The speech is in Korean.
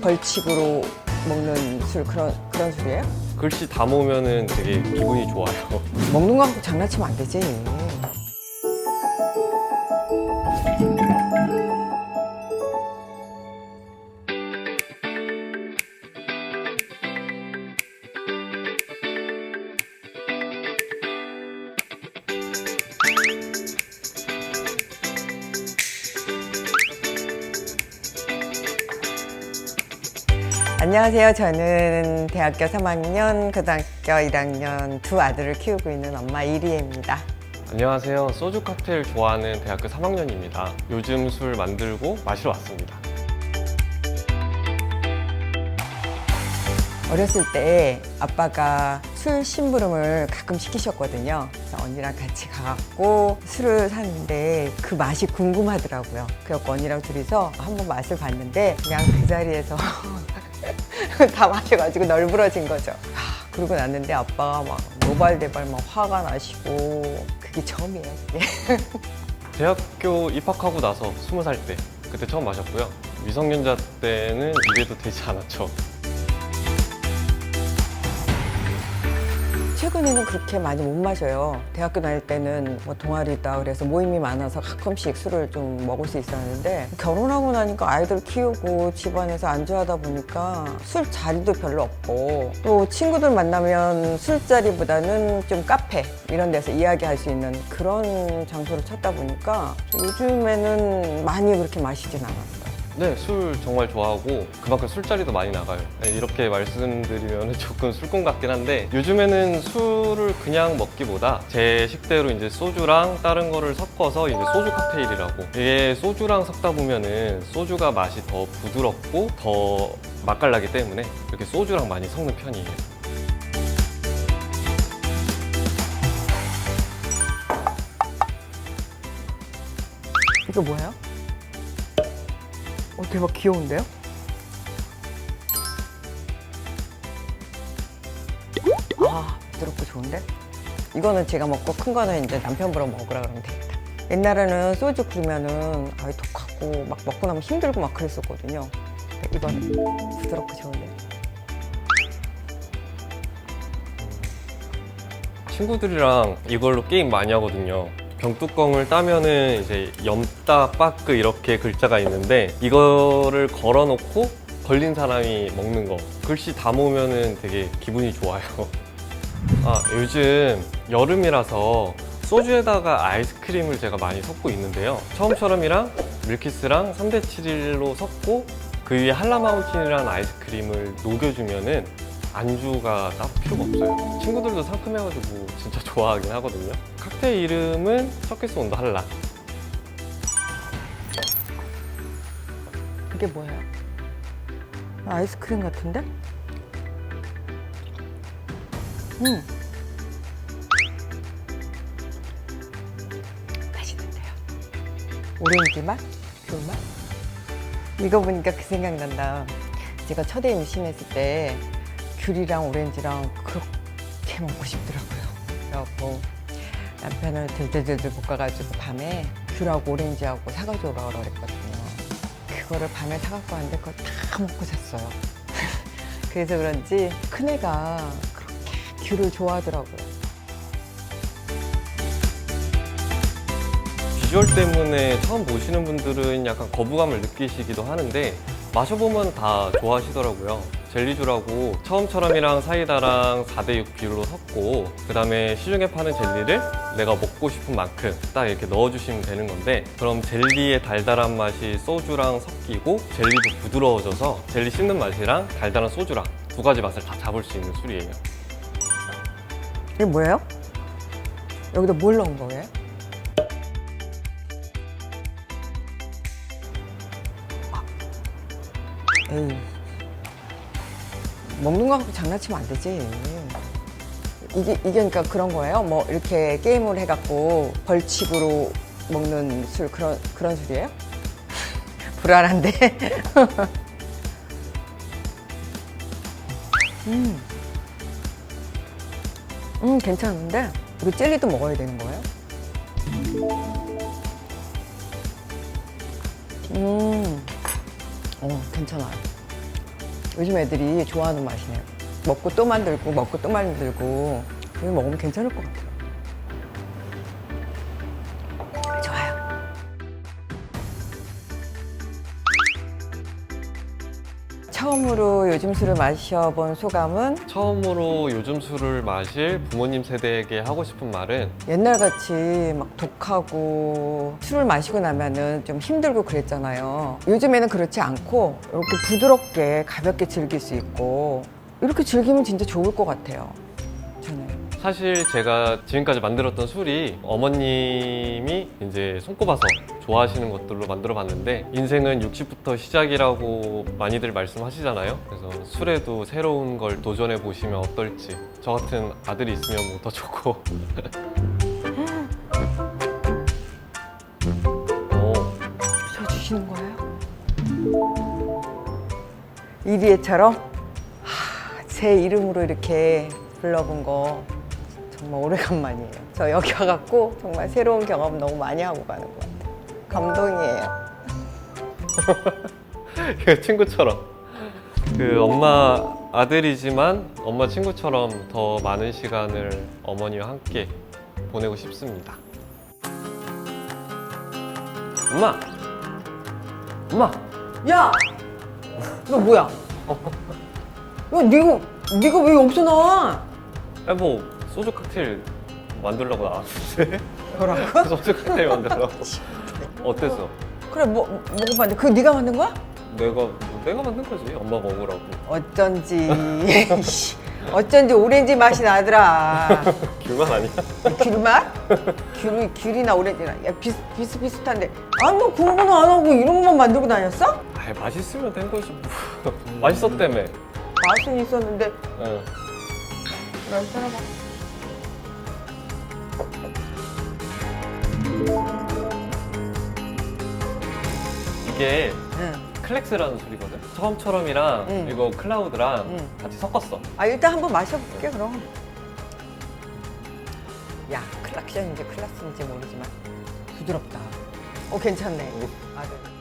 벌칙으로 먹는 술 그런 그런 술이에요? 글씨 다 모으면은 되게 기분이 좋아요. 먹는 거 갖고 장난치면 안 되지. 안녕하세요. 저는 대학교 3학년, 고등학교 1학년 두 아들을 키우고 있는 엄마 이리혜입니다. 안녕하세요. 소주 칵테일 좋아하는 대학교 3학년입니다. 요즘 술 만들고 마시러 왔습니다. 어렸을 때 아빠가 술 심부름을 가끔 시키셨거든요. 그래서 언니랑 같이 가갖고 술을 샀는데 그 맛이 궁금하더라고요. 그래서 언니랑 둘이서 한번 맛을 봤는데 그냥 그 자리에서 다 마셔가지고 널브러진 거죠. 하, 그러고 났는데 아빠가 막 노발대발 막 화가 나시고 그게 처음이에요. 그게. 대학교 입학하고 나서 20살 때 그때 처음 마셨고요. 미성년자 때는 입에도 되지 않았죠. 최근에는 그렇게 많이 못 마셔요. 대학교 다닐 때는 뭐 동아리다 그래서 모임이 많아서 가끔씩 술을 좀 먹을 수 있었는데 결혼하고 나니까 아이들 키우고 집안에서 안주하다 보니까 술 자리도 별로 없고 또 친구들 만나면 술자리보다는 좀 카페 이런 데서 이야기할 수 있는 그런 장소를 찾다 보니까 요즘에는 많이 그렇게 마시진 않았어요. 네, 술 정말 좋아하고 그만큼 술자리도 많이 나가요. 네, 이렇게 말씀드리면 조금 술꾼 같긴 한데 요즘에는 술을 그냥 먹기보다 제 식대로 이제 소주랑 다른 거를 섞어서 이제 소주 칵테일이라고 이게 소주랑 섞다 보면은 소주가 맛이 더 부드럽고 더 맛깔나기 때문에 이렇게 소주랑 많이 섞는 편이에요. 이거 뭐예요? 어, 대박 귀여운데요? 아, 부드럽고 좋은데? 이거는 제가 먹고 큰 거는 이제 남편 보러 먹으라 그러면 되겠다. 옛날에는 소주 부르면은 아이 독하고 막 먹고 나면 힘들고 막 그랬었거든요. 이거는 부드럽고 좋은데. 친구들이랑 이걸로 게임 많이 하거든요. 병뚜껑을 따면은 이제 염따 빠끄 이렇게 글자가 있는데 이거를 걸어놓고 걸린 사람이 먹는 거 글씨 다 모으면은 되게 기분이 좋아요. 아 요즘 여름이라서 소주에다가 아이스크림을 제가 많이 섞고 있는데요. 처음처럼이랑 밀키스랑 3대 7일로 섞고 그 위에 한라마운틴이라는 아이스크림을 녹여주면은 안주가 따로 필요가 없어요. 친구들도 상큼해가지고 진짜 좋아하긴 하거든요. 칵테일 이름은 서키스 온더 한라. 이게 뭐예요? 아이스크림 같은데? 음. 맛있는데요. 오렌지 맛? 귤 맛? 이거 보니까 그 생각난다. 제가 첫애 임신했을 때 귤이랑 오렌지랑 그렇게 먹고 싶더라고요. 그래갖고 남편을 들들들들 볶아가지고 밤에 귤하고 오렌지하고 사가지고 오라고 그랬거든요. 그거를 밤에 사갖고 왔는데 그걸 다 먹고 잤어요. 그래서 그런지 큰애가 그렇게 귤을 좋아하더라고요. 비주얼 때문에 처음 보시는 분들은 약간 거부감을 느끼시기도 하는데 마셔보면 다 좋아하시더라고요. 젤리주라고 처음처럼이랑 사이다랑 4대6 비율로 섞고 그 다음에 시중에 파는 젤리를 내가 먹고 싶은 만큼 딱 이렇게 넣어주시면 되는 건데 그럼 젤리의 달달한 맛이 소주랑 섞이고 젤리도 부드러워져서 젤리 씹는 맛이랑 달달한 소주랑 두 가지 맛을 다 잡을 수 있는 술이에요. 이게 뭐예요? 여기다 뭘 넣은 거예요? 아. 에이. 먹는 거 갖고 장난치면 안 되지. 이게, 이게 그러니까 그런 거예요? 뭐 이렇게 게임을 해갖고 벌칙으로 먹는 술 그런, 그런 술이에요? 불안한데. 음. 음, 괜찮은데? 이거 젤리도 먹어야 되는 거예요? 음, 어, 괜찮아요. 요즘 애들이 좋아하는 맛이네요. 먹고 또 만들고 먹고 또 만들고 이거 먹으면 괜찮을 것 같아요. 처음으로 요즘 술을 마셔본 소감은 처음으로 요즘 술을 마실 부모님 세대에게 하고 싶은 말은 옛날같이 막 독하고 술을 마시고 나면은 좀 힘들고 그랬잖아요. 요즘에는 그렇지 않고 이렇게 부드럽게 가볍게 즐길 수 있고 이렇게 즐기면 진짜 좋을 것 같아요. 사실 제가 지금까지 만들었던 술이 어머님이 이제 손꼽아서 좋아하시는 것들로 만들어 봤는데 인생은 60부터 시작이라고 많이들 말씀하시잖아요. 그래서 술에도 새로운 걸 도전해 보시면 어떨지. 저 같은 아들이 있으면 뭐 더 좋고. 오, 저 주시는 거예요? 이리에처럼 하, 제 이름으로 이렇게 불러본 거 정말 오래간만이에요. 저 여기 와갖고 정말 새로운 경험 너무 많이 하고 가는 것 같아요. 감동이에요. 그 친구처럼. 그 엄마 아들이지만 엄마 친구처럼 더 많은 시간을 어머니와 함께 보내고 싶습니다. 엄마! 엄마! 야, 너 뭐야? 야, 네가 네가 왜 여기서 나와? 야, 뭐 소주 칵테일 만들려고 나왔는데 뭐라고? 소주 칵테일 만들려고 어땠어? 그래 뭐 먹어봤는데 그 네가 만든 거야? 내가 내가 만든 거지 엄마 먹으라고 어쩐지 씨, 어쩐지 오렌지 맛이 나더라. 귤만 아니야? 귤 맛? 귤이 귤이나 오렌지나 야 비슷 비슷비슷한데 아니 너 공부는 안 하고 이런 것만 만들고 다녔어? 아 맛있으면 된 거지 뭐 맛있었다며 맛은 있었는데 응. 난 따라봐. 이게 응. 클렉스라는 술이거든 처음처럼이랑 응. 이거 클라우드랑 응. 같이 섞었어 아 일단 한번 마셔볼게 그럼. 야 클락션인지 클라스인지 모르지만 부드럽다. 어 괜찮네. 응. 맞아.